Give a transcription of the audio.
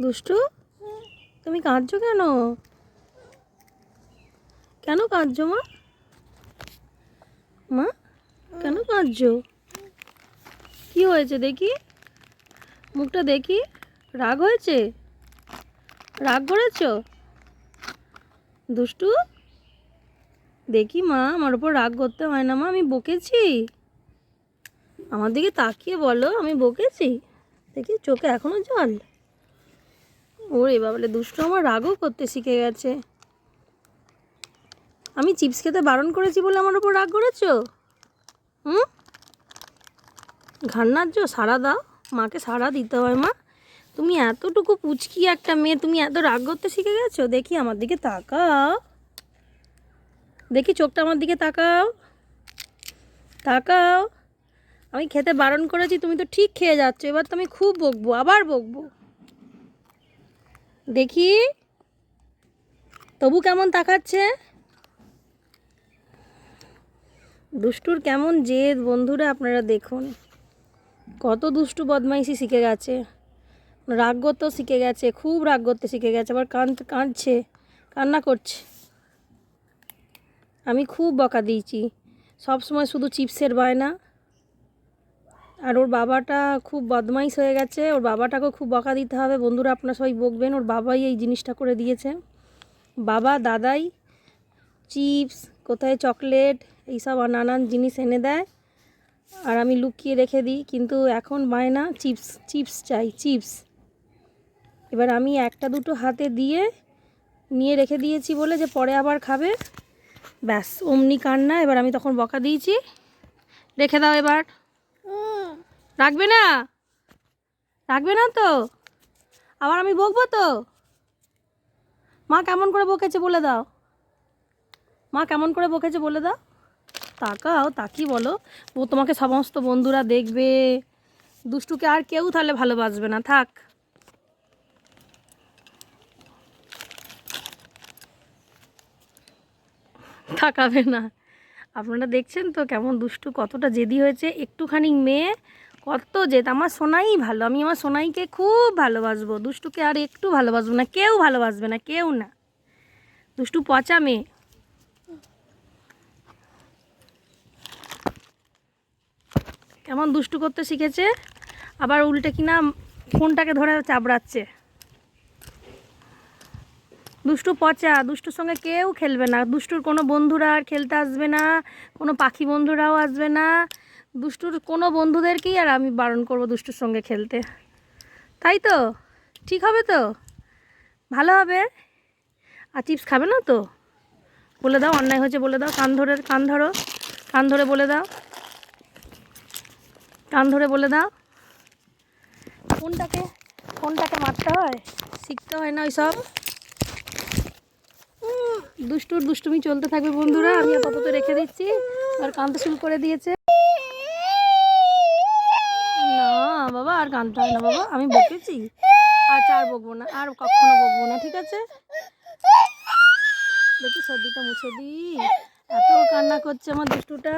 দুষ্টু? তুমি কাঁদছো কেন? কেন কাঁদছো মা? মা, কেন কাঁদছো? কি হয়েছে দেখি? মুখটা দেখি। রাগ হয়েছে? রাগ করেছ? দুষ্টু? দেখি মা, আমার ওপর রাগ করতে হয় না মা, আমি বকেছি। আমার দিকে তাকিয়ে বলো, আমি বকেছি? দেখি চোখে এখনও জল? ওরে বাবলে দুষ্টু আমার রাগও করতে শিখে গেছে। আমি চিপস খেতে বারণ করেছি বলে আমার ওপর রাগ করেছ? হুম? ঘান্নার্য সারা দাও, মাকে সারা দিতে হয়, মা। তুমি এতটুকু পুচকি একটা মেয়ে, তুমি এত রাগ করতে শিখে গেছো? দেখি আমার দিকে তাকাও। দেখি চোখটা আমার দিকে তাকাও। তাকাও। আমি খেতে বারণ করেছি, তুমি তো ঠিক খেয়ে যাচ্ছ। এবার তো আমি খুব বকবো, আবার বকবো। দেখি। তবু কেমন তাকাচ্ছে? দুষ্টুর কেমন জেদ, বন্ধুরা, আপনারা দেখুন। কত দুষ্টু বদমাইশি শিখে গেছে। রাগ করতেও শিখে গেছে, খুব রাগ করতে শিখে গেছে, আবার কাঁদ কাঁদছে, কান্না করছে। আমি খুব বকা দিয়েছি। সব সময় শুধু চিপসের বায়না। আর ওর বাবাটা খুব বদমাইশ হয়ে গেছে। ওর বাবাটাকেও খুব বকা দিতে হবে। বন্ধুরা, আপনার সবাই বকবেন। ওর বাবাই এই জিনিসটা করে দিয়েছে। বাবা, দাদাই, চিপস, কোথায় চকলেট, এইসব নানান জিনিস এনে দেয়। আর আমি লুকিয়ে রেখে দিই। কিন্তু এখন বায়না, চিপস চিপস চাই, চিপস। এবার আমি একটা, দুটো হাতে দিয়ে নিয়ে রেখে দিয়েছি বলে যে পরে আবার খাবে। ব্যাস, অমনি কান্না। এবার আমি তখন বকা দিয়েছি। রেখে দাও এবার। রাখবে না? রাখবে না তো? আবার আমি বকবো তো? মা কেমন করে বকেছে বলে দাও। মা কেমন করে বকেছে বলে দাও। তাকাও তাকি বলো। ও তোমাকে সমস্ত বন্ধুরা দেখবে। দুষ্টুকে আর কেউ তাহলে ভালোবাসবে না। থাক। তাকাবে না। আপনারা দেখছেন তো কেমন দুষ্টু, কতটা জেদি হয়েছে। একটুখানি মেয়ে কত জেদ আমার সোনাই ভালো, আমি আমার সোনাইকে খুব ভালোবাসবো। দুষ্টুকে আর একটু ভালোবাসবো না, কেউ ভালোবাসবে না, কেউ না। দুষ্টু পচা মেয়ে। কেমন দুষ্টু করতে শিখেছে? আবার উল্টে কিনা ফোনটাকে ধরে চাবড়াচ্ছে। দুষ্টু পচা, দুষ্টুর সঙ্গে কেউ খেলবে না। দুষ্টুর কোনো বন্ধুরা আর খেলতে আসবে না, কোনো পাখি বন্ধুরাও আসবে না। দুষ্টুর কোনো বন্ধুদেরকেই আর আমি বারণ করব দুষ্টুর সঙ্গে খেলতে। তাই তো? ঠিক হবে তো? ভালো হবে? আর চিপস খাবে না তো? বলে দাও, অন্যায় হয়েছে বলে দাও। কান ধরে, কান ধরো। কান ধরে বলে দাও। কান ধরে বলে দাও। ফোনটাকে ফোনটাকে মারতে হয়? শিখতে হয় না ওই সব দুষ্টুর দুষ্টুমি চলতে থাকবে বন্ধুরা। আমি আপাতত রেখে দিচ্ছি। আর কানতে শুরু করে দিয়েছে। আর কানতে হয় না বাবা আমি বকেছি। আচ্ছা আর বকবো না, আর কখনো বকবো না, ঠিক আছে? দেখি সর্দিটা মুছে দিই। এত কান্না করছে আমার দুষ্টুটা।